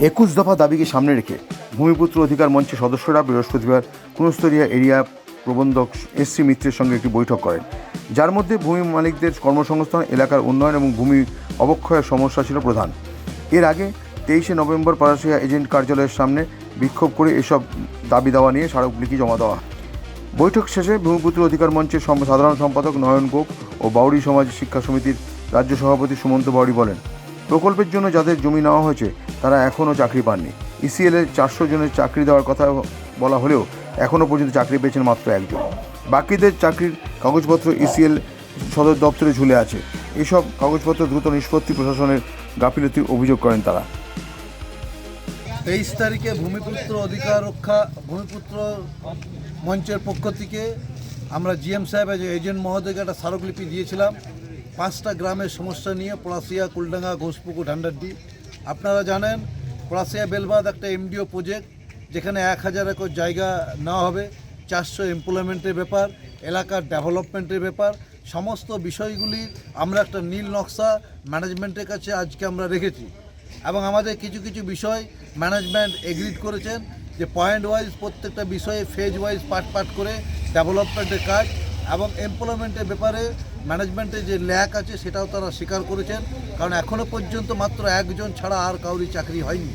একুশ দফা দাবিকে সামনে রেখে ভূমিপুত্র অধিকার মঞ্চের সদস্যরা বৃহস্পতিবার কুনস্তরিয়া এরিয়া প্রবন্ধক এস সি মিত্রের সঙ্গে একটি বৈঠক করেন। যার মধ্যে ভূমি মালিকদের কর্মসংস্থান, এলাকার উন্নয়ন এবং ভূমি অবক্ষয়ের সমস্যা ছিল প্রধান। এর আগে তেইশে নভেম্বর পরাশিয়া এজেন্ট কার্যালয়ের সামনে বিক্ষোভ করে এসব দাবি দাওয়া নিয়ে স্মারকলিপি জমা দেওয়া। বৈঠক শেষে ভূমিপুত্র অধিকার মঞ্চের সাধারণ সম্পাদক নয়ন গোপ ও বাউরি সমাজ শিক্ষা সমিতির রাজ্য সভাপতি সুমন্ত বাউরি বলেন প্রকল্পের জন্য যাদের জমি নেওয়া হয়েছে, তারা এখনও চাকরি পাননি। ইসিএল এর চারশো জনের চাকরি দেওয়ার কথা বলা হলেও এখনও পর্যন্ত চাকরি পেয়েছেন মাত্র একজন। বাকিদের চাকরির কাগজপত্র ইসিএল সদর দপ্তরে ঝুলে আছে। এসব কাগজপত্র দ্রুত নিষ্পত্তি প্রশাসনের গাফিলতির অভিযোগ করেন তারা। তেইশ তারিখে ভূমিপুত্র অধিকার রক্ষা, ভূমিপুত্র মঞ্চের পক্ষ থেকে আমরা জিএম সাহেব এজেন্ট মহোদয়কে একটা স্মারকলিপি দিয়েছিলাম। পাঁচটা গ্রামের সমস্যা নিয়ে পলাশিয়া, কুলডাঙ্গা, ঘোষপুকুর ঢান্ডারডি আপনারা জানেন, পলাশিয়া বেলবাদ একটা এমডিও প্রজেক্ট যেখানে এক হাজার একর জায়গা নেওয়া হবে। চারশো এমপ্লয়মেন্টের ব্যাপার, এলাকার ডেভেলপমেন্টের ব্যাপার, সমস্ত বিষয়গুলির আমরা একটা নীল নকশা ম্যানেজমেন্টের কাছে আজকে আমরা রেখেছি। এবং আমাদের কিছু কিছু বিষয় ম্যানেজমেন্ট এগ্রিড করেছেন, যে পয়েন্ট ওয়াইজ প্রত্যেকটা বিষয়ে ফেজ ওয়াইজ পার্ট পার্ট করে ডেভেলপমেন্টের কাজ এবং এমপ্লয়মেন্টের ব্যাপারে ম্যানেজমেন্টের যে ল্যাক আছে, সেটাও তারা স্বীকার করেছেন। কারণ এখনও পর্যন্ত মাত্র একজন ছাড়া আর কাউরি চাকরি হয়নি।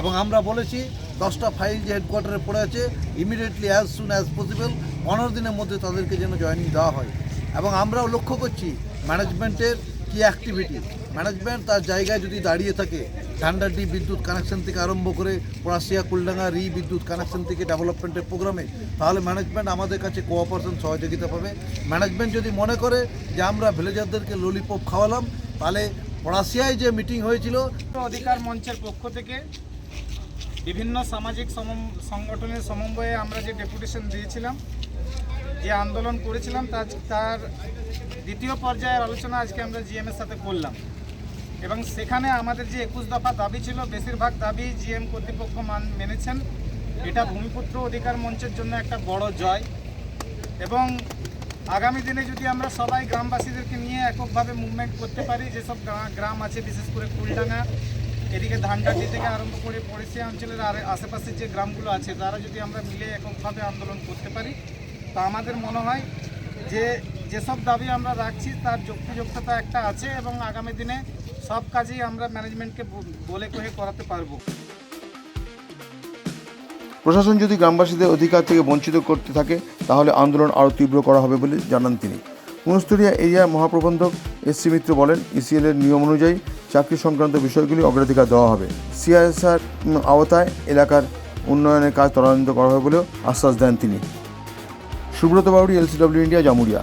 এবং আমরা বলেছি, দশটা ফাইল যে হেডকোয়ার্টারে পড়ে আছে immediately as soon as possible পনেরো দিনের মধ্যে তাদেরকে যেন জয়েনিং দেওয়া হয়। এবং আমরাও লক্ষ্য করছি ম্যানেজমেন্টের কি অ্যাক্টিভিটি ম্যানেজমেন্ট তার জায়গায় যদি দাঁড়িয়ে থাকে ঠান্ডাডি বিদ্যুৎ কানেকশন থেকে আরম্ভ করে পড়াশিয়া কুলডাঙ্গা রি বিদ্যুৎ কানেকশন থেকে ডেভেলপমেন্টের প্রোগ্রামে তাহলে ম্যানেজমেন্ট আমাদের কাছে কোঅপারেশন সহযোগিতা পাবে। ম্যানেজমেন্ট যদি মনে করে যে আমরা ভিলেজারদেরকে ললিপপ খাওয়ালাম, তাহলে পড়াশিয়ায় যে মিটিং হয়েছিল, অধিকার মঞ্চের পক্ষ থেকে বিভিন্ন সামাজিক সংগঠনের সমন্বয়ে আমরা যে ডেপুটেশন দিয়েছিলাম, যে আন্দোলন করেছিলাম, তার তার দ্বিতীয় পর্যায়ের আলোচনা আজকে আমরা জিএমের সাথে করলাম। এবং সেখানে আমাদের যে একুশ দফা দাবি ছিল, বেশিরভাগ দাবি জিএম কর্তৃপক্ষ মান, মেনেছেন। এটা ভূমিপুত্র অধিকার মঞ্চের জন্য একটা বড় জয়। এবং আগামী দিনে যদি আমরা সবাই গ্রামবাসীদেরকে নিয়ে এককভাবে মুভমেন্ট করতে পারি, যেসব গ্রাম আছে, বিশেষ করে কুলডাঙ্গা এদিকে ধানকাটি থেকে আরম্ভ করে পড়েছে অঞ্চলের আর, আশেপাশের যে গ্রামগুলো আছে, তারা যদি আমরা মিলে এককভাবে আন্দোলন করতে পারি, তা আমাদের মনে হয় যে যেসব দাবি আমরা রাখছি, তার যুক্তিযুক্ততা একটা আছে এবং আগামী দিনে সব কাজই আমরা ম্যানেজমেন্টকে বলে কয়ে করাতে পারব। প্রশাসন যদি গ্রামবাসীদের অধিকার থেকে বঞ্চিত করতে থাকে, তাহলে আন্দোলন আরও তীব্র করা হবে বলে জানান তিনি। কুনস্তরিয়া এরিয়া মহাপ্রবন্ধক এস সি মিত্র বলেন ইসিএল এর নিয়ম অনুযায়ী চাকরি সংক্রান্ত বিষয়গুলি অগ্রাধিকার দেওয়া হবে। সিআইএসআর আওতায় এলাকার উন্নয়নের কাজ ত্বরান্বিত করা হবে বলেও আশ্বাস দেন তিনি। Subrata Bauri LCW India Jamuria.